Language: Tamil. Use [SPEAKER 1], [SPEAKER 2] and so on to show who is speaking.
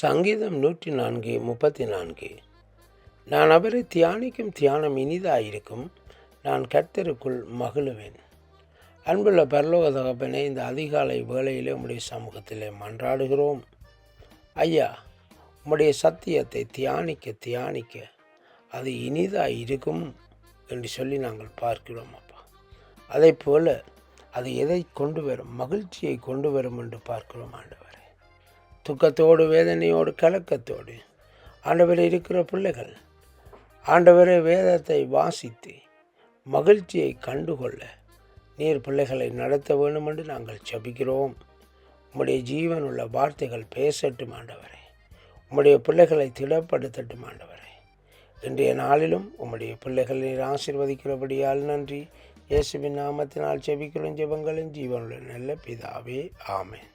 [SPEAKER 1] சங்கீதம் நூற்றி நான்கு முப்பத்தி நான்கு. நான் அவரை தியானிக்கும் தியானம் இனிதாயிருக்கும் நான் கர்த்தருக்குள் மகிழுவேன். அன்புள்ள பரலோக தகப்பனே இந்த அதிகாலை வேளையிலே உம்முடைய சமூகத்திலே மன்றாடுகிறோம். ஐயா உம்முடைய சத்தியத்தை தியானிக்க தியானிக்க அது இனிதாக இருக்கும் என்று சொல்லி நாங்கள் பார்க்கிறோம் அப்பா. அதே போல் அது எதை கொண்டு வரும் மகிழ்ச்சியை கொண்டு வரும் என்று பார்க்கிறோம் ஆண்டவர். துக்கத்தோடு வேதனையோடு கலக்கத்தோடு ஆண்டவர் இருக்கிற பிள்ளைகள் ஆண்டவரே வேதத்தை வாசித்து மகிழ்ச்சியை கண்டுகொள்ள நீர் பிள்ளைகளை நடத்த வேண்டும் என்று நாங்கள் செபிக்கிறோம் உம்முடைய ஜீவனுள்ள வார்த்தைகள் பேசட்டும் ஆண்டவரே. உம்முடைய பிள்ளைகளை திடப்படுத்தட்டும் ஆண்டவரே. இன்றைய நாளிலும் உம்முடைய பிள்ளைகளை நீர் ஆசீர்வதிக்கிறபடியால் நன்றி. இயேசுவின் நாமத்தினால் செபிக்கிறோம் ஜெபங்களும் ஜீவனுள்ள நல்ல பிதாவே ஆமேன்.